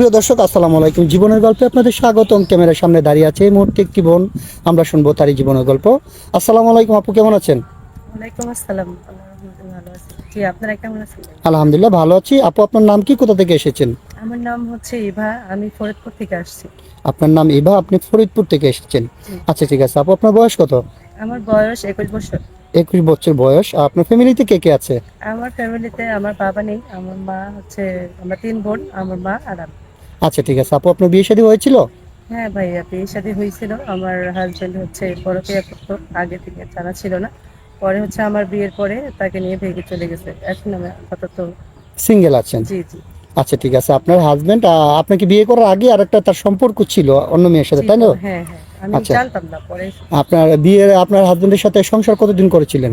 সুপ্রিয় দর্শক আসসালামু আলাইকুম। জীবনের গল্পে আপনাদের স্বাগতম। ক্যামেরার সামনে দাঁড়িয়ে আছে এই মুহূর্তে একটি বোন। আমরা শুনব তারই জীবনের গল্প। আসসালামু আলাইকুম আপু কেমন আছেন? আলহামদুলিল্লাহ ভালো আছি। আপু আপনার নাম কি? কোথা থেকে এসেছেন? আমার নাম হচ্ছে ইভা। আমি ফরিদপুর থেকে আসছি। আপনার নাম ইভা আপনি ফরিদপুর থেকে এসেছেন। আচ্ছা ঠিক আছে। আপু আপনার বয়স কত? আমার বয়স একুশ বছর। একুশ বছর বয়স। আপনার ফ্যামিলিতে কে কে আছে? আমার ফ্যামিলিতে আমার বাবা নেই আমার মা হচ্ছে আমরা তিন বোন আমার মা আর আমি। আচ্ছা ঠিক আছে। আপু আপনার বিয়ে শাদী হয়েছিল? হ্যাঁ ভাইয়া বিয়ে শাদী হয়েছিল। আমার হাজবেন্ড হচ্ছে পরকিয়া করতো আগে থেকে জানা ছিল না। পরে হচ্ছে আমার বিয়ের পরে তাকে নিয়ে ভেগে চলে গেছে। এখন আমি আপাতত সিঙ্গেল আছেন? জি জি। আচ্ছা ঠিক আছে। আপনার হাজবেন্ড আপনাকে বিয়ে করার আগে আর একটা তার সম্পর্ক ছিল অন্য মেয়ের সাথে তাই না হ্যাঁ হ্যাঁ। আমি আচ্ছা। জানতাম না পরে। আপনার বিয়ে আপনার হাজবেন্ডের সাথে সংসার কতদিন করেছিলেন?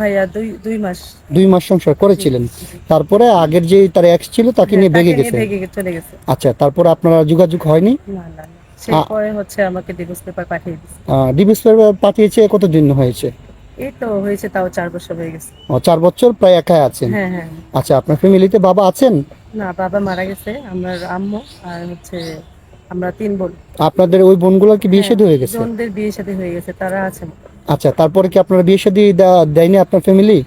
ভাইয়া দুই দুই মাস দুই মাস সংসার করেছিলেন। তারপরে আগের যে তার এক্স ছিল তাকে নিয়ে হ্যাঁ, ভেগে তাকে গেছে চলে গেছে। আচ্ছা তারপরে আপনারা যোগাযোগ হয়নি? না না না। সে পরে হচ্ছে আমাকে ডিভোর্স পেপার পাঠিয়ে দিচ্ছে ডিভিস পাঠিয়েছে কতদিন হয়েছে? এই তো হয়েছে তাও চার বছর হয়ে গেছে। ও, চার বছর প্রায় একাই আছেন? হ্যাঁ হ্যাঁ। আচ্ছা আপনার ফ্যামিলিতে বাবা আছেন? না বাবা মারা গেছে আমার আম্মু আর হচ্ছে আমরা তিন বোন। আপনাদের ওই বোনগুলোর কি বিয়ে শাদী হয়ে গেছে? বোনদের বিয়ে সাথে হয়ে গেছে তারা আছেন। আচ্ছা তারপরে কি আপনারা বিয়ে শাদী দেয়নি আপনার ফ্যামিলি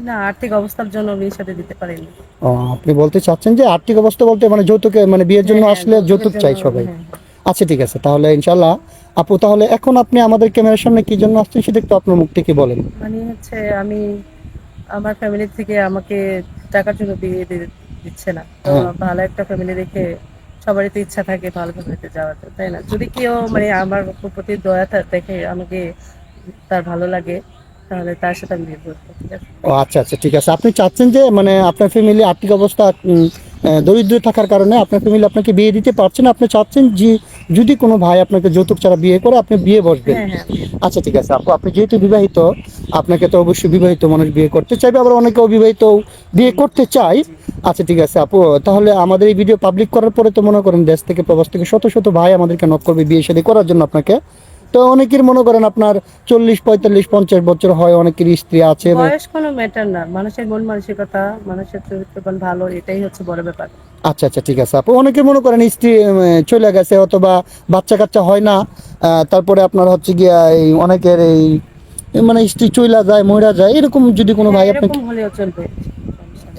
না আর্থিক অবস্থার জন্য বিয়ে সাথে দিতে পারেনি। ও আপনি বলতে চাচ্ছেন যে আর্থিক অবস্থা বলতে মানে যৌতুকে মানে বিয়ের জন্য হ্যাঁ, আসলে যৌতুক চাই সবাই। হ্যাঁ। আচ্ছা ঠিক আছে তাহলে ইনশাল্লাহ আপু তাহলে এখন আপনি আমাদের ক্যামেরার সামনে কি জন্য আসছেন সেটা একটু আপনার মুখ থেকে বলেন? মানে হচ্ছে আমি আমার ফ্যামিলি থেকে আমাকে টাকার জন্য বিয়ে দিচ্ছে না। তো হ্যাঁ। ভালো একটা ফ্যামিলি দেখে সবারই তো ইচ্ছা থাকে ভালো ফ্যামিলিতে যাওয়ার তাই না? যদি কেউ মানে আমার প্রতি দয়া থা- দেখে আমাকে তার ভালো লাগে তাহলে তার সাথে আমি বিয়ে করব ঠিক আছে? ও আচ্ছা আচ্ছা ঠিক আছে। আপনি চাচ্ছেন যে মানে আপনার ফ্যামিলি আর্থিক অবস্থা উম, আহ, দরিদ্র থাকার কারণে আপনার ফ্যামিলি আপনাকে বিয়ে দিতে পারছে না। আপনি চাচ্ছেন যে যদি কোনো ভাই আপনাকে যৌতুক ছাড়া বিয়ে করে আপনি বিয়ে বসবেন। হ্যাঁ হ্যাঁ। আচ্ছা ঠিক আছে। আপু আপনি যেহেতু বিবাহিত আপনাকে তো অবশ্যই বিবাহিত মানুষ বিয়ে করতে চাইবে। আবার অনেকে অবিবাহিত বিয়ে করতে চাই আচ্ছা ঠিক আছে আপু তাহলে আমাদের এই ভিডিও পাবলিক করার পরে তো মনে করেন দেশ থেকে প্রবাস থেকে শত শত ভাই আমাদেরকে নক করবে বিয়ে শাদী করার জন্য আপনাকে। তো অনেকের মনে করেন আপনার চল্লিশ পঁয়তাল্লিশ পঞ্চাশ বছর হয় অনেকের স্ত্রী আছে বয়স কোনো ম্যাটার না। মানুষের মন মানসিকতা মানুষের চরিত্রবান ভালো এটাই হচ্ছে বড় ব্যাপার। আচ্ছা আচ্ছা ঠিক আছে। আপু অনেকে মনে করেন স্ত্রী চলে গেছে অথবা বাচ্চা কাচ্চা হয় না তারপরে আপনার হচ্ছে গিয়া এই অনেকের এই মানে স্ত্রী চইলা যায় মহিলা যায় এরকম যদি কোনো ভাই আপনি এরকম হলেও চলবে।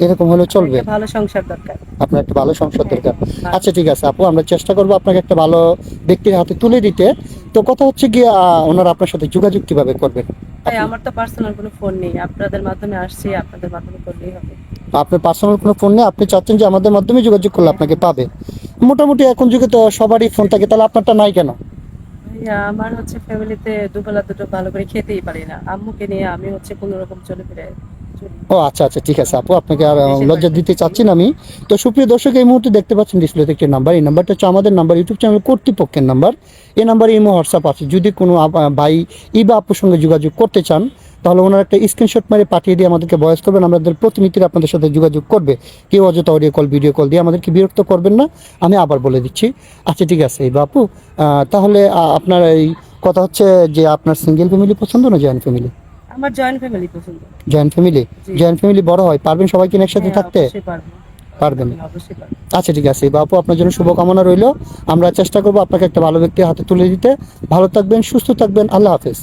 এরকম হলে চলবে? ভালো সংসার দরকার। আপনার একটা ভালো সংসার দরকার। হ্যাঁ। আচ্ছা ঠিক আছে। আপু আমরা চেষ্টা করব আপনাকে একটা ভালো ব্যক্তির হাতে তুলে দিতে। তো কথা হচ্ছে গিয়ে ওনারা আপনার সাথে যোগাযোগ কীভাবে করবেন? আমার তো পার্সোনাল কোনো ফোন নেই। আপনাদের মাধ্যমে আসছি আপনাদের মাধ্যমে করলেই হবে। আপনার পার্সোনাল কোনো ফোন নেই আপনি চাচ্ছেন যে আমাদের মাধ্যমে যোগাযোগ করলে আপনাকে পাবে। মোটামুটি এখন যুগে তো সবারই ফোন থাকে তাহলে আপনারটা নাই কেন? আমার হচ্ছে ফ্যামিলিতে দুবেলা দুটো ভালো করে খেতেই পারি না। আম্মুকে নিয়ে আমি হচ্ছে কোনো রকম চলে ফিরে। ও আচ্ছা আচ্ছা ঠিক আছে আপু আপনাকে আর লজ্জা দিতে চাচ্ছি না আমি। তো সুপ্রিয় দর্শক এই মুহূর্তে দেখতে পাচ্ছেন ডিসপ্লেতে একটি নাম্বার। এই নাম্বারটা হচ্ছে আমাদের নাম্বার ইউটিউব চ্যানেল কর্তৃপক্ষের নাম্বার। এই নাম্বারে ইমো হোয়াটসঅ্যাপ আছে। যদি কোনো ভাই ই বা আপুর সঙ্গে যোগাযোগ করতে চান তাহলে ওনার একটা স্ক্রিনশট মেরে পাঠিয়ে দিয়ে আমাদেরকে বয়স করবেন। আমাদের প্রতিনিধিরা আপনাদের সাথে যোগাযোগ করবে। কেউ অযথা অডিও কল ভিডিও কল দিয়ে আমাদেরকে বিরক্ত করবেন না। আমি আবার বলে দিচ্ছি। আচ্ছা ঠিক আছে এই বাপু তাহলে আপনার এই কথা হচ্ছে যে আপনার সিঙ্গেল ফ্যামিলি পছন্দ না জয়েন্ট ফ্যামিলি আমার জয়েন্ট ফ্যামিলি পছন্দ। জয়েন্ট ফ্যামিলি জয়েন্ট ফ্যামিলি বড় হয় পারবেন সবাই কিনে একসাথে হ্যাঁ, থাকতে? পারবেন। আচ্ছা ঠিক আছে। বাপু আপনার জন্য শুভকামনা রইল। আমরা চেষ্টা করব আপনাকে একটা ভালো ব্যক্তির হাতে তুলে দিতে। ভালো থাকবেন সুস্থ থাকবেন। আল্লাহ হাফেজ।